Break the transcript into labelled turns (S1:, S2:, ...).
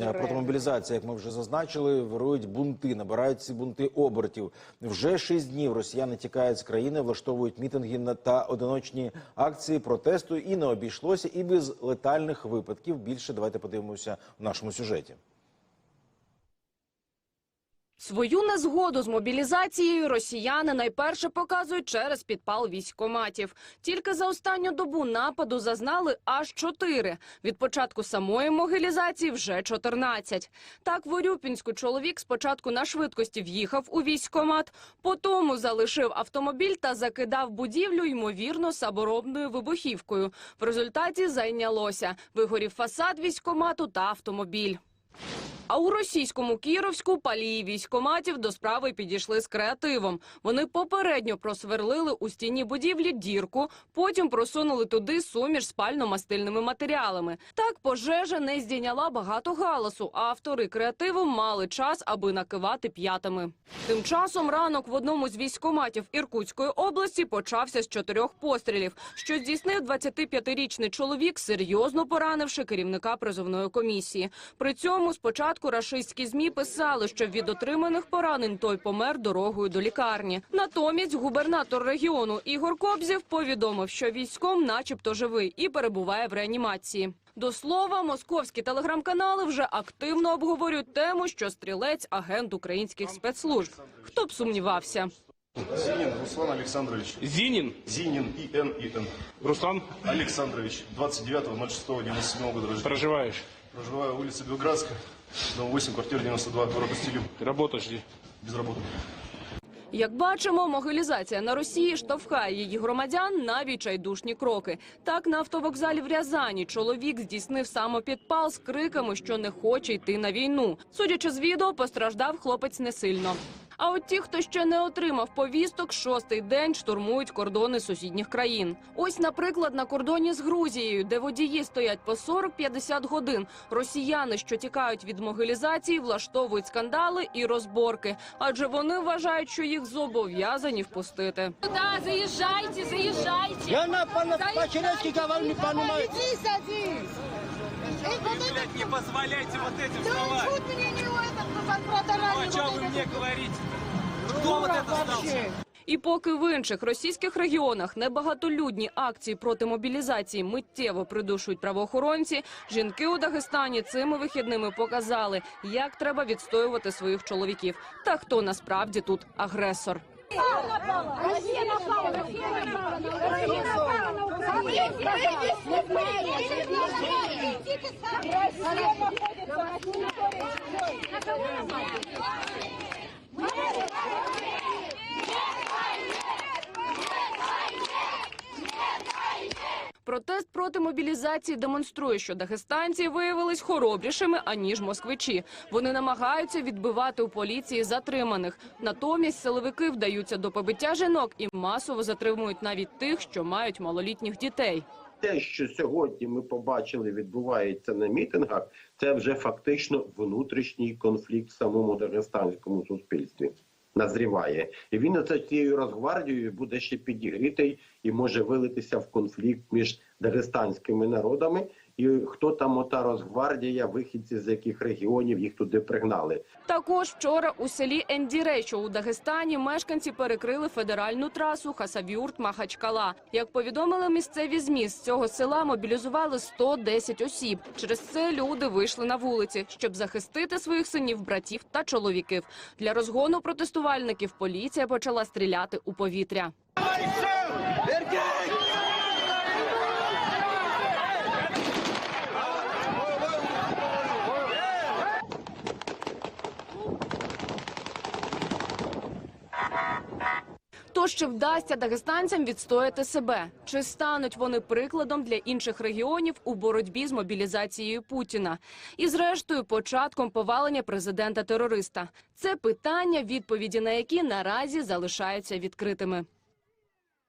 S1: Е, Проти мобілізації, як ми вже зазначили, вирують бунти, набирають ці бунти обертів. Вже шість днів росіяни тікають з країни, влаштовують мітинги та одиночні акції протесту, і не обійшлося і без летальних випадків. Більше давайте подивимося в нашому сюжеті.
S2: Свою незгоду з мобілізацією росіяни найперше показують через підпал військкоматів. Тільки за останню добу нападу зазнали аж чотири. Від початку самої могилізації вже 14. Так, в Орюпінську чоловік спочатку на швидкості в'їхав у військкомат, потім залишив автомобіль та закидав будівлю, ймовірно, саморобною вибухівкою. В результаті зайнялося. Вигорів фасад військкомату та автомобіль. А у російському Кіровську палії військоматів до справи підійшли з креативом. Вони попередньо просверлили у стіні будівлі дірку, потім просунули туди суміш з пально-мастильними матеріалами. Так пожежа не здійняла багато галасу, а автори креативу мали час, аби накивати п'ятами. Тим часом ранок в одному з військоматів Іркутської області почався з чотирьох пострілів, що здійснив 25-річний чоловік, серйозно поранивши керівника призовної комісії. При цьому спочатку рашистські змі писали, що від отриманих поранень той помер дорогою до лікарні. Натомість губернатор регіону Ігор Кобзєв повідомив, що військом, начебто, живий і перебуває в реанімації. До слова, московські телеграм-канали вже активно обговорюють тему, що стрілець агент українських спецслужб. Хто б сумнівався?
S3: Зинин Руслан Александрович.
S4: Зинин
S3: Зинин ИН ИН.
S4: Руслан,
S3: Александрович. 29.06.97 года рождения.
S4: проживаешь.
S3: Проживаю улица Белградская, дом 8, квартира 92, город Стилю.
S4: Работа жди.
S3: Без работы.
S2: Як бачимо, могилізація на Росії штовхає її громадян на відчайдушні кроки. Так, на автовокзалі в Рязані чоловік здійснив самопідпал з криками, що не хоче йти на війну. Судячи з відео, постраждав хлопець не сильно. А от ті, хто ще не отримав повісток, шостий день штурмують кордони сусідніх країн. Ось, наприклад, на кордоні з Грузією, де водії стоять по 40-50 годин. Росіяни, що тікають від могилізації, влаштовують скандали і розборки, адже вони вважають, що їх зобов'язані впустити.
S5: Да, заезжайте, заезжайте.
S6: Я на по-черецки говорю, не понимаю.
S5: Садись, садись. Эй, вот это-
S7: Не позволяйте вот этим
S5: Да
S7: вставать.
S5: чуть меня не этот, как продорали
S7: О чем
S5: вот
S7: вы
S5: это.
S7: мне говорите? Кто вот это стал?
S2: І поки в інших російських регіонах небагатолюдні акції проти мобілізації миттєво придушують правоохоронці, жінки у Дагестані цими вихідними показали, як треба відстоювати своїх чоловіків та хто насправді тут агресор.
S5: Россия напала, Россия напала, Россия напала на Украину. Россия находится на территории чужой.
S2: Проти мобілізації демонструє, що дагестанці виявились хоробрішими аніж москвичі. Вони намагаються відбивати у поліції затриманих. Натомість силовики вдаються до побиття жінок і масово затримують навіть тих, що мають малолітніх дітей.
S8: те, що сьогодні ми побачили, відбувається на мітингах, це вже фактично внутрішній конфлікт в самому дагестанському суспільстві. Назріває, і він оце цією розгвардією буде ще підігрітий і може вилитися в конфлікт між дагестанськими народами. І хто там ота розгвардія, вихідці з яких регіонів їх туди пригнали.
S2: Також вчора у селі Ендірей, що у Дагестані, мешканці перекрили федеральну трасу Хасавюрт-Махачкала. Як повідомили місцеві ЗМІ, з цього села мобілізували 110 осіб. Через це люди вийшли на вулиці, щоб захистити своїх синів, братів та чоловіків. Для розгону протестувальників поліція почала стріляти у повітря. То чи вдасться дагестанцям відстояти себе? Чи стануть вони прикладом для інших регіонів у боротьбі з мобілізацією Путіна? І зрештою початком повалення президента-терориста? Це питання, відповіді на які наразі залишаються відкритими.